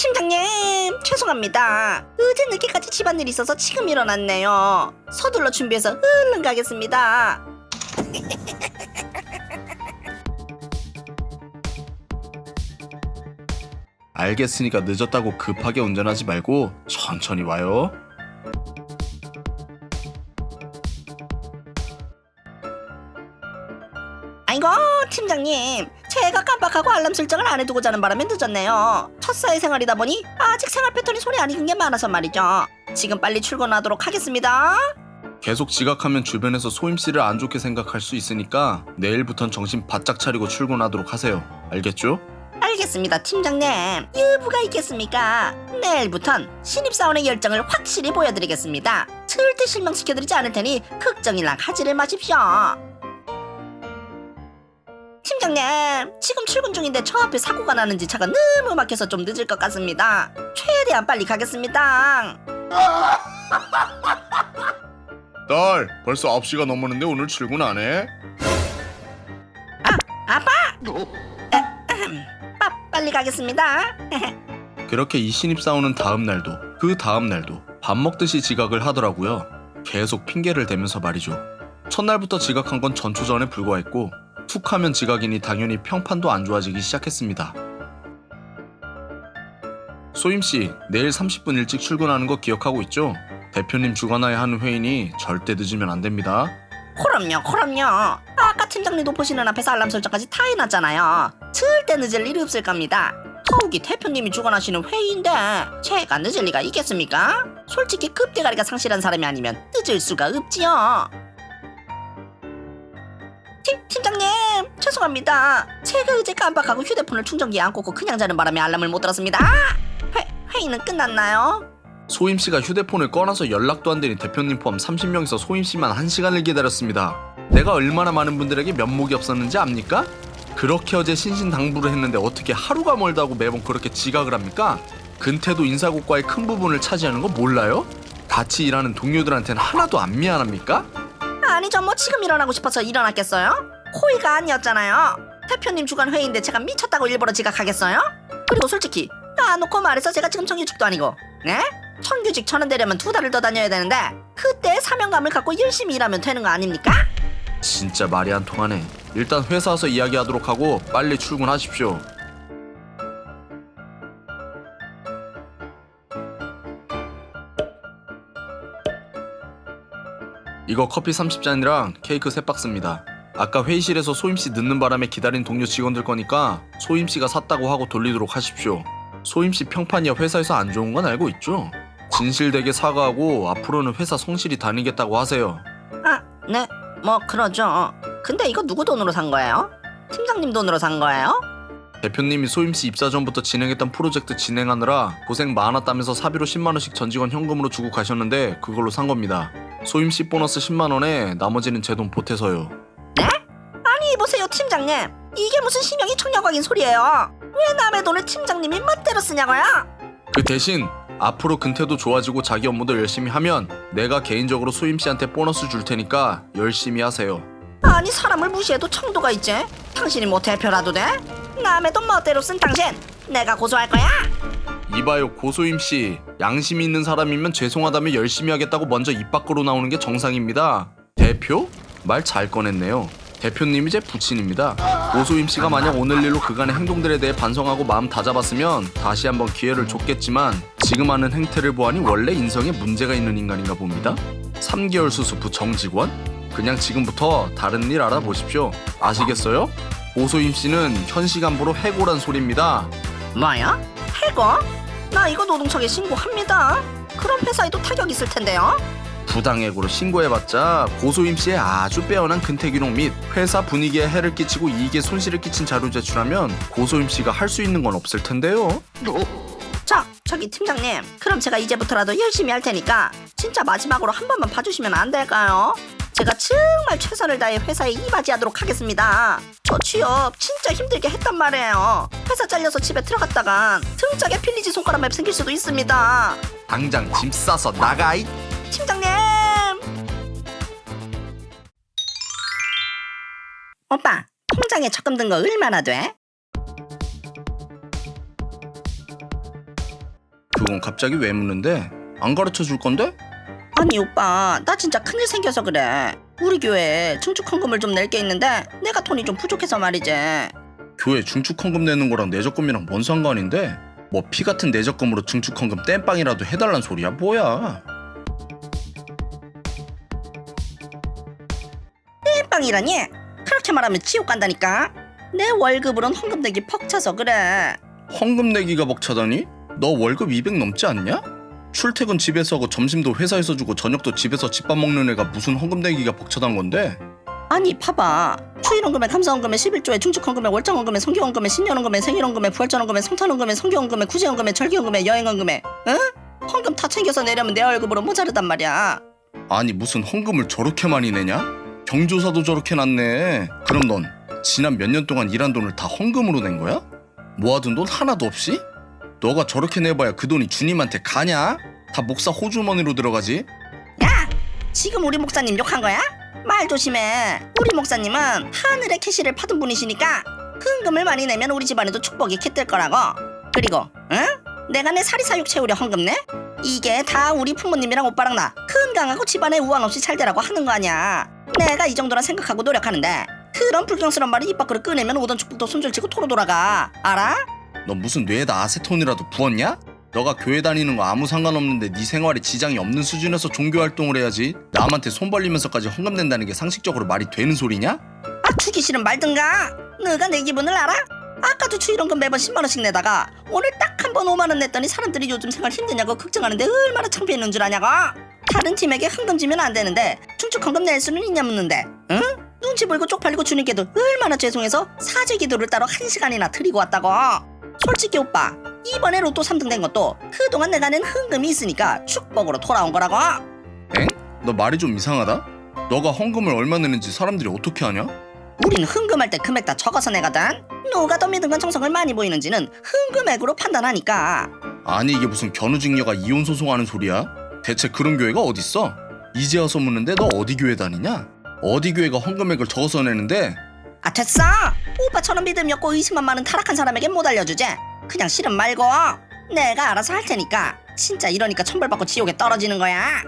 팀장님 죄송합니다. 어제 늦게까지 집안일 있어서 지금 일어났네요. 서둘러 준비해서 얼른 가겠습니다. 알겠으니까 늦었다고 급하게 운전하지 말고 천천히 와요. 아이고 팀장님. 제가 깜빡하고 알람 설정을 안 해두고 자는 바람에 늦었네요. 첫 사회생활이다 보니 아직 생활 패턴이 손에 안 익은 게 많아서 말이죠. 지금 빨리 출근하도록 하겠습니다. 계속 지각하면 주변에서 소임 씨를 안 좋게 생각할 수 있으니까 내일부턴 정신 바짝 차리고 출근하도록 하세요. 알겠죠? 알겠습니다 팀장님. 여부가 있겠습니까? 내일부턴 신입사원의 열정을 확실히 보여드리겠습니다. 절대 실망시켜드리지 않을 테니 걱정이나 하지를 마십시오 팀장님 지금 출근 중인데 저 앞에 사고가 나는지 차가 너무 막혀서 좀 늦을 것 같습니다 최대한 빨리 가겠습니다 딸, 벌써 9시가 넘었는데 오늘 출근 안 해? 아빠 빠, 빨리 가겠습니다 그렇게 이 신입 사원은 다음 날도 그 다음 날도 밥 먹듯이 지각을 하더라고요. 계속 핑계를 대면서 말이죠. 첫날부터 지각한 건 전초전에 불과했고 툭 하면 지각이니 당연히 평판도 안 좋아지기 시작했습니다. 소임 씨, 내일 30분 일찍 출근하는 거 기억하고 있죠? 대표님 주관하에 하는 회의니 절대 늦으면 안 됩니다. 그럼요, 그럼요. 아까 팀장님도 보시는 앞에서 알람 설정까지 다 해놨잖아요. 절대 늦을 일이 없을 겁니다. 더욱이 대표님이 주관하시는 회의인데 제가 늦을 리가 있겠습니까? 솔직히 급대가리가 상실한 사람이 아니면 늦을 수가 없지요. 팀, 팀장님 죄송합니다. 제가 어제 깜빡하고 휴대폰을 충전기에 안 꽂고 그냥 자는 바람에 알람을 못 들었습니다. 회, 회의는 끝났나요? 소임 씨가 휴대폰을 꺼놔서 연락도 안 되니 대표님 포함 30명에서 소임 씨만 1시간을 기다렸습니다. 내가 얼마나 많은 분들에게 면목이 없었는지 압니까? 그렇게 어제 신신당부를 했는데 어떻게 하루가 멀다고 매번 그렇게 지각을 합니까? 근태도 인사고과의 큰 부분을 차지하는 거 몰라요? 같이 일하는 동료들한테는 하나도 안 미안합니까? 아니죠 뭐 지금 일어나고 싶어서 일어났겠어요? 호의가 아니었잖아요 대표님 주관 회의인데 제가 미쳤다고 일부러 지각하겠어요? 그리고 솔직히 까놓고 말해서 제가 지금 정규직도 아니고 네? 정규직 전환되려면 두 달을 더 다녀야 되는데 그때 사명감을 갖고 열심히 일하면 되는 거 아닙니까? 진짜 말이 안 통하네. 일단 회사 와서 이야기하도록 하고 빨리 출근하십시오. 이거 커피 30잔이랑 케이크 3박스입니다. 아까 회의실에서 소임씨 늦는 바람에 기다린 동료 직원들 거니까 소임씨가 샀다고 하고 돌리도록 하십시오. 소임씨 평판이야 회사에서 안 좋은 건 알고 있죠? 진실되게 사과하고 앞으로는 회사 성실히 다니겠다고 하세요. 아, 네, 뭐 그러죠 근데 이거 누구 돈으로 산 거예요? 팀장님 돈으로 산 거예요? 대표님이 소임씨 입사 전부터 진행했던 프로젝트 진행하느라 고생 많았다면서 사비로 10만원씩 전 직원 현금으로 주고 가셨는데 그걸로 산 겁니다. 소임씨 보너스 10만원에 나머지는 제 돈 보태서요. 팀장님 이게 무슨 신용이 청량각인 소리예요 왜 남의 돈을 팀장님이 멋대로 쓰냐고요? 그 대신 앞으로 근태도 좋아지고 자기 업무도 열심히 하면 내가 개인적으로 소임 씨한테 보너스 줄 테니까 열심히 하세요. 아니 사람을 무시해도 청도가 있지 당신이 뭐 대표라도 돼? 남의 돈 멋대로 쓴 당신 내가 고소할 거야 이봐요 고소임 씨 양심이 있는 사람이면 죄송하다며 열심히 하겠다고 먼저 입 밖으로 나오는 게 정상입니다. 대표? 말 잘 꺼냈네요. 대표님 이 제 부친입니다. 고소임 씨가 만약 오늘 일로 그간의 행동들에 대해 반성하고 마음 다잡았으면 다시 한번 기회를 줬겠지만 지금 하는 행태를 보아니 원래 인성에 문제가 있는 인간인가 봅니다. 3개월 수습 후 정직원? 그냥 지금부터 다른 일 알아보십시오. 아시겠어요? 고소임 씨는 현 시 간부로 해고란 소리입니다. 뭐야? 해고? 나 이거 노동청에 신고합니다 그런 회사에도 타격 있을 텐데요 부당해고로 신고해봤자 고소임 씨의 아주 빼어난 근태기록 및 회사 분위기에 해를 끼치고 이익에 손실을 끼친 자료 제출하면 고소임 씨가 할 수 있는 건 없을 텐데요. 자 저기 팀장님 그럼 제가 이제부터라도 열심히 할 테니까 진짜 마지막으로 한 번만 봐주시면 안 될까요? 제가 정말 최선을 다해 회사에 이바지하도록 하겠습니다. 저 취업 진짜 힘들게 했단 말이에요. 회사 잘려서 집에 들어갔다간 등짝에 필리지 손가락 맵 생길 수도 있습니다. 당장 짐 싸서 나가이. 팀장님! 오빠, 통장에 적금 든 거 얼마나 돼? 그건 갑자기 왜 묻는데? 안 가르쳐 줄 건데? 아니 오빠 나 진짜 큰일 생겨서 그래 우리 교회에 증축 헌금을 좀 낼 게 있는데 내가 돈이 좀 부족해서 말이지 교회 중축헌금 내는 거랑 내적금이랑 뭔 상관인데? 뭐 피 같은 내적금으로 중축헌금 땜빵이라도 해달란 소리야 뭐야? 땜빵이라니? 그렇게 말하면 지옥 간다니까 내 월급으론 헌금 내기 퍽 차서 그래 헌금 내기가 벅차다니? 너 월급 200 넘지 않냐? 출퇴근 집에서 하고 점심도 회사에서 주고 저녁도 집에서 집밥 먹는 애가 무슨 헌금 내기가 벅차단 건데? 아니 봐봐 추일헌금에 감사헌금에 11조에 중축헌금에 월장헌금에 성교헌금에 신년헌금에 생일헌금에 부활전헌금에 성탄헌금에 성교헌금에 구제헌금에 절기헌금에 여행헌금에 응? 헌금 다 챙겨서 내려면 내 월급으로 모자르단 말이야 아니 무슨 헌금을 저렇게 많이 내냐? 경조사도 저렇게 났네. 그럼 넌 지난 몇 년 동안 일한 돈을 다 헌금으로 낸 거야? 모아둔 돈 하나도 없이? 너가 저렇게 내봐야 그 돈이 주님한테 가냐? 다 목사 호주머니로 들어가지? 야! 지금 우리 목사님 욕한 거야? 말 조심해. 우리 목사님은 하늘의 캐시를 파던 분이시니까 헌금을 많이 내면 우리 집안에도 축복이 깃들 거라고. 그리고, 응? 내가 내 사리사욕 채우려 헌금 내? 이게 다 우리 부모님이랑 오빠랑 나 건강하고 집안에 우환 없이 잘 되라고 하는 거 아니야. 내가 이 정도란 생각하고 노력하는데 그런 불경스러운 말을 입 밖으로 꺼내면 오던 축복도 손절치고 토로 돌아가. 알아? 너 무슨 뇌에다 아세톤이라도 부었냐? 너가 교회 다니는 거 아무 상관없는데 네 생활에 지장이 없는 수준에서 종교 활동을 해야지 남한테 손 벌리면서까지 헌금 낸다는 게 상식적으로 말이 되는 소리냐? 아 주기 싫으면 말든가 너가 내 기분을 알아? 아까도 추이런금 매번 10만원씩 내다가 오늘 딱 한 번 5만원 냈더니 사람들이 요즘 생활 힘드냐고 걱정하는데 얼마나 창피했는 줄 아냐고 다른 팀에게 헌금 지면 안 되는데 중축 헌금 낼 수는 있냐 묻는데 응? 눈치 보이고 쪽팔리고 주님께도 얼마나 죄송해서 사죄 기도를 따로 한 시간이나 드리고 왔다고 솔직히 오빠 이번에 로또 3등 된 것도 그동안 내가 낸 헌금이 있으니까 축복으로 돌아온 거라고 엥? 너 말이 좀 이상하다? 너가 헌금을 얼마 내는지 사람들이 어떻게 아냐? 우린 헌금할 때 금액 다 적어서 내거든. 누가 더건 정성을 많이 보이는지는 헌금액으로 판단하니까. 아니 이게 무슨 견우직녀가 이혼 소송하는 소리야? 대체 그런 교회가 어딨어? 이제 와서 묻는데 너 어디 교회 다니냐? 어디 교회가 헌금액을 적어서 내는데 아 됐어. 오빠처럼 믿음이 없고 의심만 많은 타락한 사람에게 못 알려주지. 그냥 싫음 말고 내가 알아서 할 테니까. 진짜 이러니까 천벌받고 지옥에 떨어지는 거야.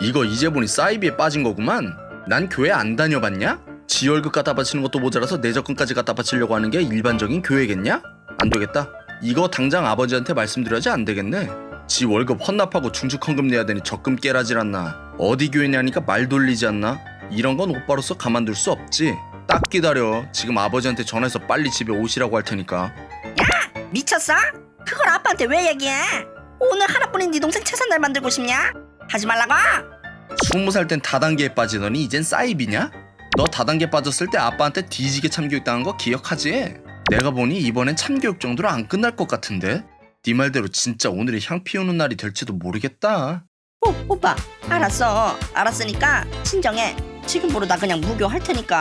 이거 이제 보니 사이비에 빠진 거구만 난 교회 안 다녀봤냐? 지 월급 갖다 바치는 것도 모자라서 내 적금까지 갖다 바치려고 하는 게 일반적인 교회겠냐? 안 되겠다 이거 당장 아버지한테 말씀드려야지 안 되겠네 지 월급 헌납하고 중축헌금 내야 되니 적금 깨라질 않나 어디 교회냐니까 말 돌리지 않나 이런 건 오빠로서 가만둘 수 없지 딱 기다려 지금 아버지한테 전화해서 빨리 집에 오시라고 할 테니까 미쳤어? 그걸 아빠한테 왜 얘기해? 오늘 하나뿐인 네 동생 채산날 만들고 싶냐? 하지 말라고. 스무 살 땐 다단계에 빠지더니 이젠 사이비냐? 너 다단계 빠졌을 때 아빠한테 뒤지게 참교육 당한 거 기억하지? 내가 보니 이번엔 참교육 정도로 안 끝날 것 같은데? 네 말대로 진짜 오늘이 향 피우는 날이 될지도 모르겠다. 오 오빠 알았어. 알았으니까 진정해. 지금부로 나 그냥 무교 할 테니까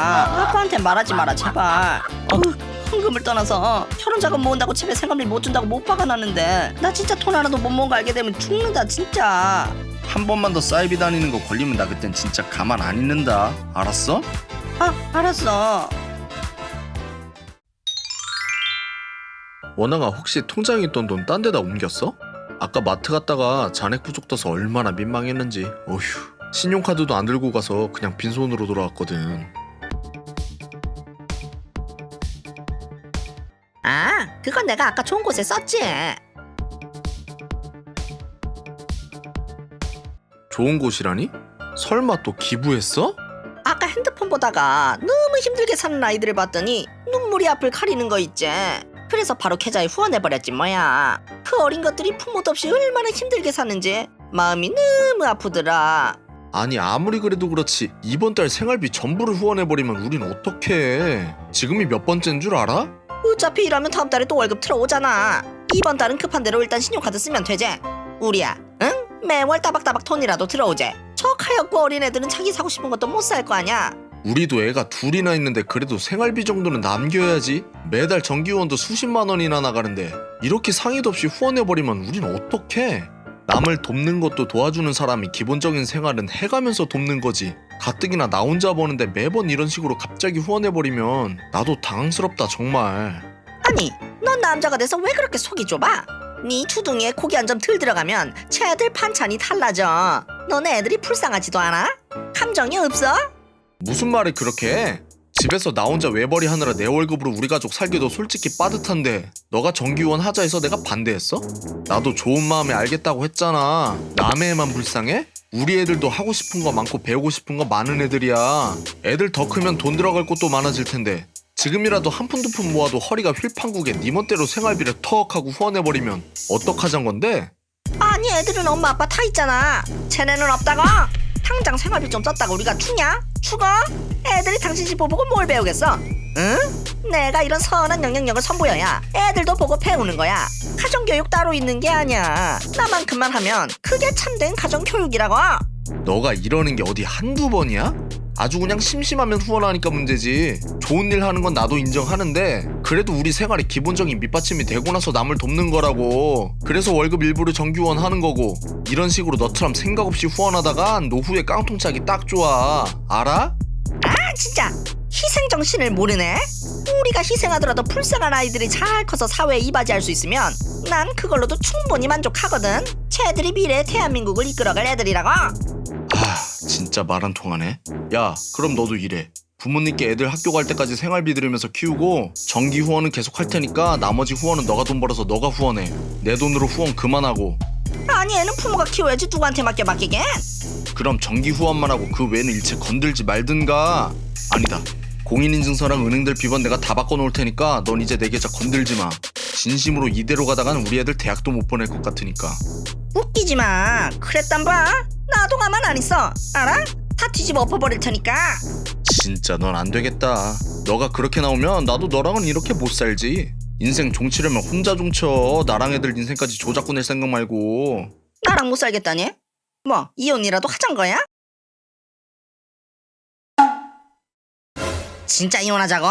아빠한테 말하지 마라 제발. 어, 헌금을 떠나서 결혼 자금 모은다고 집에 생활비 못 준다고 못 박아 놨는데 나 진짜 돈 하나도 못 모은 거 알게 되면 죽는다 진짜. 한 번만 더 사이비 다니는 거 걸리면 나 그땐 진짜 가만 안 있는다. 알았어? 아 알았어. 원앙아 혹시 통장에 있던 돈 딴 데다 옮겼어? 아까 마트 갔다가 잔액 부족 떠서 얼마나 민망했는지 어휴 신용카드도 안 들고 가서 그냥 빈손으로 돌아왔거든 아 그건 내가 아까 좋은 곳에 썼지. 좋은 곳이라니? 설마 또 기부했어? 아까 핸드폰 보다가 너무 힘들게 사는 아이들을 봤더니 눈물이 앞을 가리는 거 있지. 그래서 바로 계좌에 후원해버렸지 뭐야. 그 어린 것들이 부모도 없이 얼마나 힘들게 사는지 마음이 너무 아프더라. 아니 아무리 그래도 그렇지 이번 달 생활비 전부를 후원해버리면 우린 어떡해 지금이 몇 번째인 줄 알아? 어차피 이러면 다음 달에 또 월급 들어오잖아. 이번 달은 급한 대로 일단 신용카드 쓰면 되지. 우리야, 응? 매월 따박따박 돈이라도 들어오지. 저 가엾고 어린애들은 자기 사고 싶은 것도 못 살 거 아냐. 우리도 애가 둘이나 있는데 그래도 생활비 정도는 남겨야지 매달 전기후원도 수십만 원이나 나가는데 이렇게 상의도 없이 후원해버리면 우린 어떡해 남을 돕는 것도 도와주는 사람이 기본적인 생활은 해가면서 돕는 거지 가뜩이나 나 혼자 버는데 매번 이런 식으로 갑자기 후원해버리면 나도 당황스럽다 정말 아니, 넌 남자가 돼서 왜 그렇게 속이 좁아? 네 주둥이에 고기 한점덜 들어가면 쟤들 반찬이 달라져. 너네 애들이 불쌍하지도 않아? 감정이 없어? 무슨 말을 그렇게 해? 집에서 나 혼자 외벌이 하느라 내 월급으로 우리 가족 살기도 솔직히 빠듯한데 너가 정기후원 하자 해서 내가 반대했어? 나도 좋은 마음에 알겠다고 했잖아 남의 애만 불쌍해? 우리 애들도 하고 싶은 거 많고 배우고 싶은 거 많은 애들이야 애들 더 크면 돈 들어갈 곳도 많아질 텐데 지금이라도 한 푼 두 푼 모아도 허리가 휠판국에 네 멋대로 생활비를 턱 하고 후원해버리면 어떡하잔 건데? 아니 애들은 엄마 아빠 다 있잖아. 쟤네는 없다고? 당장 생활비 좀 썼다고 우리가 주냐? 죽어? 애들이 당신 집 보고 뭘 배우겠어? 응? 내가 이런 선한 영향력을 선보여야 애들도 보고 배우는 거야. 가정교육 따로 있는 게 아니야. 나만큼만 하면 그게 참된 가정교육이라고. 너가 이러는 게 어디 한두 번이야? 아주 그냥 심심하면 후원하니까 문제지. 좋은 일 하는 건 나도 인정하는데 그래도 우리 생활에 기본적인 밑받침이 되고 나서 남을 돕는 거라고. 그래서 월급 일부를 정기 후원하는 거고 이런 식으로 너처럼 생각 없이 후원하다가 노후에 깡통 차기 딱 좋아. 알아? 아 진짜 희생 정신을 모르네. 우리가 희생하더라도 불쌍한 아이들이 잘 커서 사회에 이바지할 수 있으면 난 그걸로도 충분히 만족하거든. 쟤들이 미래의 대한민국을 이끌어갈 애들이라고. 아 진짜 말 안 통하네. 야 그럼 너도 이래. 부모님께 애들 학교 갈 때까지 생활비 들으면서 키우고 정기 후원은 계속 할 테니까 나머지 후원은 너가 돈 벌어서 너가 후원해. 내 돈으로 후원 그만하고 아니 애는 부모가 키워야지 누구한테 맡겨 맡기겐. 그럼 정기 후원만 하고 그 외는 일체 건들지 말든가. 아니다. 공인인증서랑 은행들 비번 내가 다 바꿔놓을 테니까 넌 이제 내 계좌 건들지 마. 진심으로 이대로 가다간 우리 애들 대학도 못 보낼 것 같으니까. 웃기지 마. 그랬단 봐. 나도 가만 안 있어. 알아? 다 뒤집어 엎어버릴 테니까. 진짜 넌 안 되겠다. 너가 그렇게 나오면 나도 너랑은 이렇게 못 살지. 인생 종치려면 혼자 종쳐. 나랑 애들 인생까지 조작구 낼 생각 말고. 나랑 못 살겠다니? 뭐 이혼이라도 하잔 거야? 진짜 이혼하자고?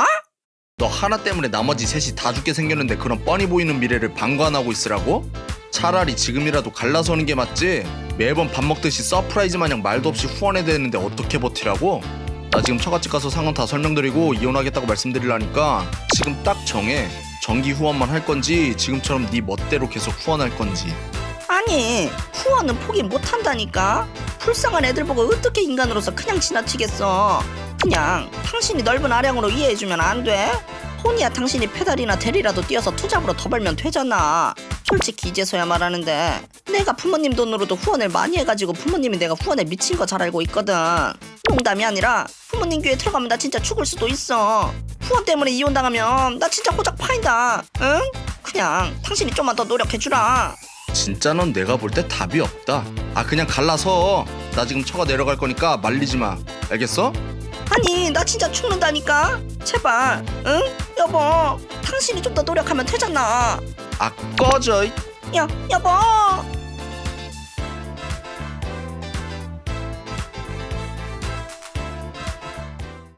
너 하나 때문에 나머지 셋이 다 죽게 생겼는데 그런 뻔히 보이는 미래를 방관하고 있으라고? 차라리 지금이라도 갈라서는 게 맞지 매번 밥 먹듯이 서프라이즈 마냥 말도 없이 후원해야 되는데 어떻게 버티라고? 나 지금 처갓집 가서 상황 다 설명드리고 이혼하겠다고 말씀드리려니까 지금 딱 정해 정기 후원만 할 건지 지금처럼 네 멋대로 계속 후원할 건지 아니 후원은 포기 못 한다니까. 불쌍한 애들 보고 어떻게 인간으로서 그냥 지나치겠어. 그냥 당신이 넓은 아량으로 이해해주면 안 돼? 혼이야 당신이 페달이나 대리라도 띄어서 투잡으로 더 벌면 되잖아. 솔직히 이제서야 말하는데 내가 부모님 돈으로도 후원을 많이 해가지고 부모님이 내가 후원에 미친 거 잘 알고 있거든. 농담이 아니라 부모님 교회 들어가면 나 진짜 죽을 수도 있어. 후원 때문에 이혼당하면 나 진짜 호적 파인다. 응? 그냥 당신이 좀만 더 노력해주라. 진짜 넌 내가 볼 때 답이 없다 아 그냥 갈라서 나 지금 처가 내려갈 거니까 말리지 마 알겠어? 아니 나 진짜 죽는다니까. 제발 응? 여보 당신이 좀 더 노력하면 되잖아. 아 꺼져. 이여 여보